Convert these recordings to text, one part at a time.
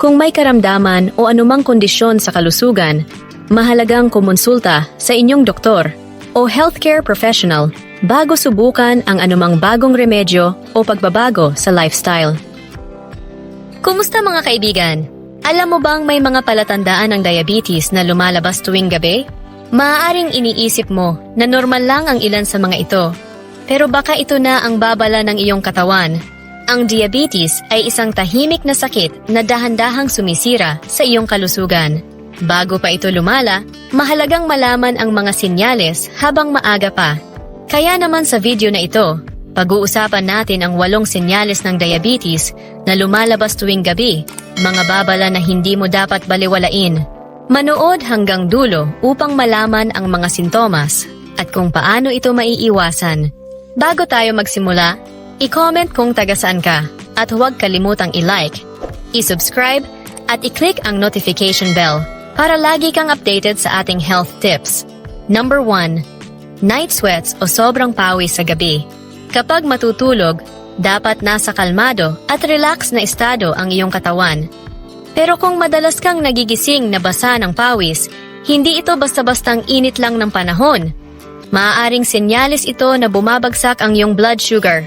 Kung may karamdaman o anumang kondisyon sa kalusugan, mahalagang kumonsulta sa inyong doktor o healthcare professional bago subukan ang anumang bagong remedyo o pagbabago sa lifestyle. Kumusta mga kaibigan? Alam mo bang may mga palatandaan ng diabetes na lumalabas tuwing gabi? Maaaring iniisip mo na normal lang ang ilan sa mga ito. Pero baka ito na ang babala ng iyong katawan. Ang diabetes ay isang tahimik na sakit na dahan-dahang sumisira sa iyong kalusugan. Bago pa ito lumala, mahalagang malaman ang mga sinyales habang maaga pa. Kaya naman sa video na ito, pag-uusapan natin ang walong sinyales ng diabetes na lumalabas tuwing gabi, mga babala na hindi mo dapat baliwalain. Manood hanggang dulo upang malaman ang mga sintomas at kung paano ito maiiwasan. Bago tayo magsimula, i-comment kung taga saan ka at huwag kalimutang i-like, i-subscribe at i-click ang notification bell para lagi kang updated sa ating health tips. Number 1. Night sweats o sobrang pawis sa gabi. Kapag matutulog, dapat nasa kalmado at relax na estado ang iyong katawan. Pero kung madalas kang nagigising na basa ng pawis, hindi ito basta-bastang init lang ng panahon. Maaaring senyalis ito na bumabagsak ang iyong blood sugar.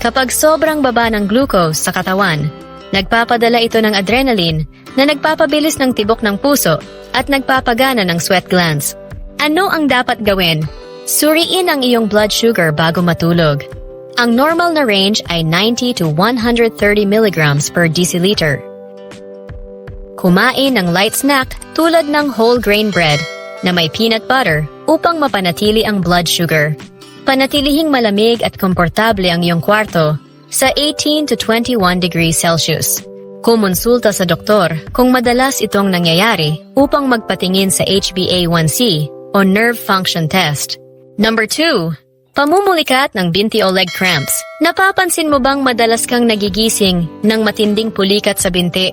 Kapag sobrang baba ng glucose sa katawan, nagpapadala ito ng adrenaline na nagpapabilis ng tibok ng puso at nagpapagana ng sweat glands. Ano ang dapat gawin? Suriin ang iyong blood sugar bago matulog. Ang normal na range ay 90 to 130 mg per deciliter. Kumain ng light snack tulad ng whole grain bread na may peanut butter upang mapanatili ang blood sugar. Panatilihing malamig at komportable ang iyong kwarto sa 18 to 21 degrees Celsius. Kumonsulta sa doktor kung madalas itong nangyayari upang magpatingin sa HbA1c o nerve function test. Number 2. Pamumulikat ng binti o leg cramps. Napapansin mo bang madalas kang nagigising ng matinding pulikat sa binti?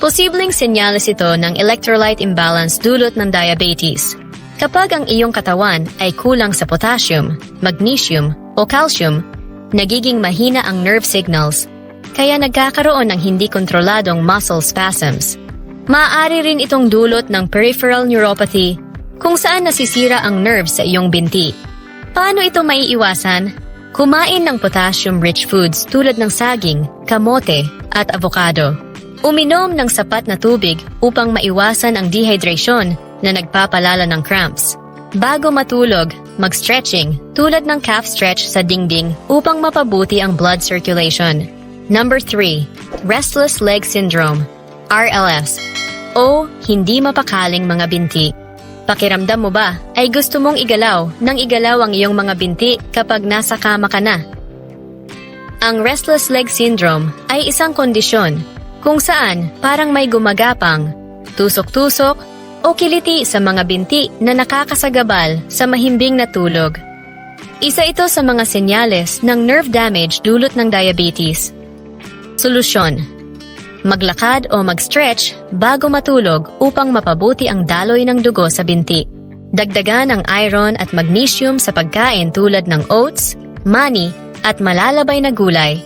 Posibleng senyales ito ng electrolyte imbalance dulot ng diabetes. Kapag ang iyong katawan ay kulang sa potassium, magnesium o calcium, nagiging mahina ang nerve signals, kaya nagkakaroon ng hindi kontroladong muscle spasms. Maaari rin itong dulot ng peripheral neuropathy kung saan nasisira ang nerves sa iyong binti. Paano ito maiiwasan? Kumain ng potassium-rich foods tulad ng saging, kamote, at avocado. Uminom ng sapat na tubig upang maiwasan ang dehydration na nagpapalala ng cramps. Bago matulog, mag-stretching tulad ng calf stretch sa dingding upang mapabuti ang blood circulation. Number 3. Restless Leg Syndrome RLS o hindi mapakaling mga binti. Pakiramdam mo ba ay gusto mong igalaw nang igalaw ang iyong mga binti kapag nasa kama ka na? Ang restless leg syndrome ay isang kondisyon kung saan parang may gumagapang, tusok-tusok o kiliti sa mga binti na nakakasagabal sa mahimbing na tulog. Isa ito sa mga senyales ng nerve damage dulot ng diabetes. Solusyon Maglakad o mag-stretch bago matulog upang mapabuti ang daloy ng dugo sa binti. Dagdagan ang iron at magnesium sa pagkain tulad ng oats, mani, at malalabay na gulay.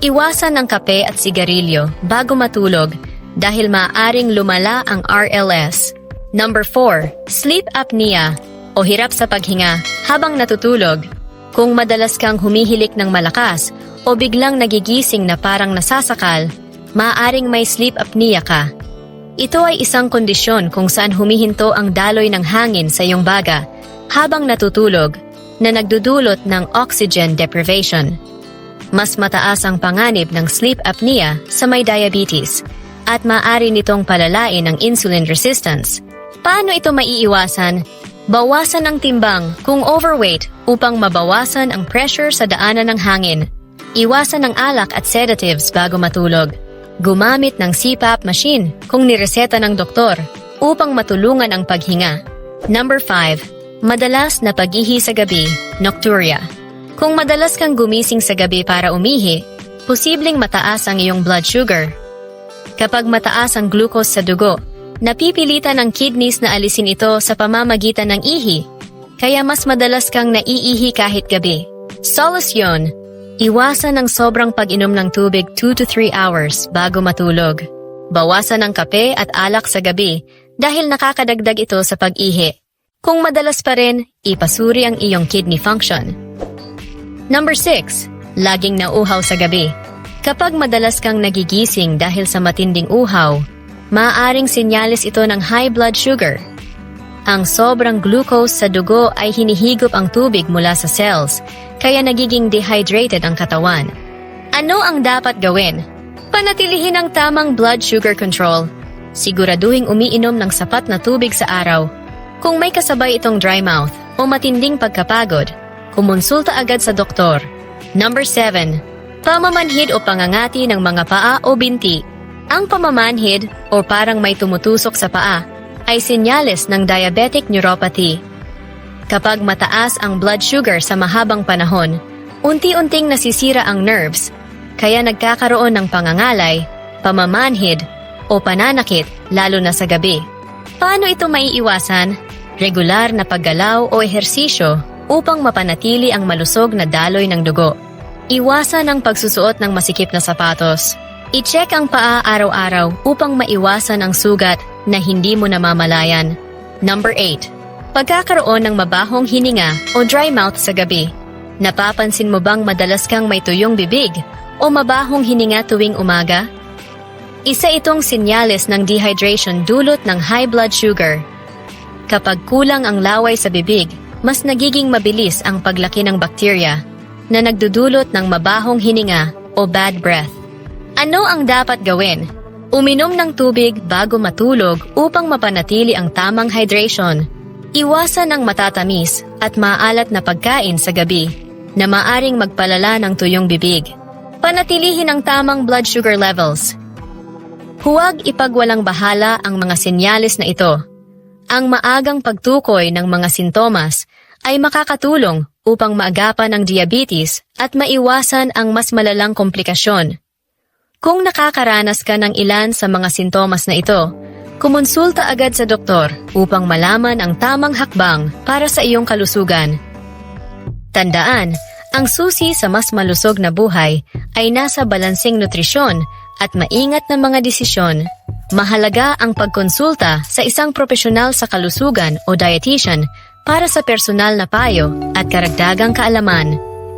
Iwasan ang kape at sigarilyo bago matulog dahil maaaring lumala ang RLS. Number 4. Sleep apnea o hirap sa paghinga habang natutulog. Kung madalas kang humihilik ng malakas o biglang nagigising na parang nasasakal, maaaring may sleep apnea ka. Ito ay isang kondisyon kung saan humihinto ang daloy ng hangin sa iyong baga habang natutulog na nagdudulot ng oxygen deprivation. Mas mataas ang panganib ng sleep apnea sa may diabetes at maaari nitong palalain ang insulin resistance. Paano ito maiiwasan? Bawasan ang timbang kung overweight upang mabawasan ang pressure sa daanan ng hangin. Iwasan ang alak at sedatives bago matulog. Gumamit ng CPAP machine kung nireseta ng doktor upang matulungan ang paghinga. Number 5. Madalas na pag-ihi sa gabi, nocturia. Kung madalas kang gumising sa gabi para umihi, posibleng mataas ang iyong blood sugar. Kapag mataas ang glucose sa dugo, napipilitan ng kidneys na alisin ito sa pamamagitan ng ihi, kaya mas madalas kang naiihi kahit gabi. Solusyon, iwasan ang sobrang pag-inom ng tubig 2 to 3 hours bago matulog. Bawasan ang kape at alak sa gabi dahil nakakadagdag ito sa pag-ihi. Kung madalas pa rin, ipasuri ang iyong kidney function. Number 6. Laging nauuhaw sa gabi. Kapag madalas kang nagigising dahil sa matinding uhaw, maaaring sinyalis ito ng high blood sugar. Ang sobrang glucose sa dugo ay hinihigop ang tubig mula sa cells, kaya nagiging dehydrated ang katawan. Ano ang dapat gawin? Panatilihin ang tamang blood sugar control. Siguraduhing umiinom ng sapat na tubig sa araw. Kung may kasabay itong dry mouth o matinding pagkapagod, kumonsulta agad sa doktor. Number 7. Pamamanhid o pangangati ng mga paa o binti. Ang pamamanhid o parang may tumutusok sa paa ay senyales ng diabetic neuropathy. Kapag mataas ang blood sugar sa mahabang panahon, unti-unting nasisira ang nerves, kaya nagkakaroon ng pangangalay, pamamanhid, o pananakit lalo na sa gabi. Paano ito maiiwasan? Regular na paggalaw o ehersisyo upang mapanatili ang malusog na daloy ng dugo. Iwasan ang pagsusuot ng masikip na sapatos. I-check ang paa araw-araw upang maiwasan ang sugat na hindi mo namamalayan. Number 8. Pagkakaroon ng mabahong hininga o dry mouth sa gabi. Napapansin mo bang madalas kang may tuyong bibig o mabahong hininga tuwing umaga? Isa itong sinyales ng dehydration dulot ng high blood sugar. Kapag kulang ang laway sa bibig, mas nagiging mabilis ang paglaki ng bakterya na nagdudulot ng mabahong hininga o bad breath. Ano ang dapat gawin? Uminom ng tubig bago matulog upang mapanatili ang tamang hydration. Iwasan ang matatamis at maalat na pagkain sa gabi na maaring magpalala ng tuyong bibig. Panatilihin ang tamang blood sugar levels. Huwag ipagwalang bahala ang mga senyales na ito. Ang maagang pagtukoy ng mga sintomas ay makakatulong upang maagapan ang diabetes at maiwasan ang mas malalang komplikasyon. Kung nakakaranas ka ng ilan sa mga sintomas na ito, kumonsulta agad sa doktor upang malaman ang tamang hakbang para sa iyong kalusugan. Tandaan, ang susi sa mas malusog na buhay ay nasa balanseng nutrisyon at maingat na mga desisyon. Mahalaga ang pagkonsulta sa isang profesional sa kalusugan o dietitian para sa personal na payo at karagdagang kaalaman.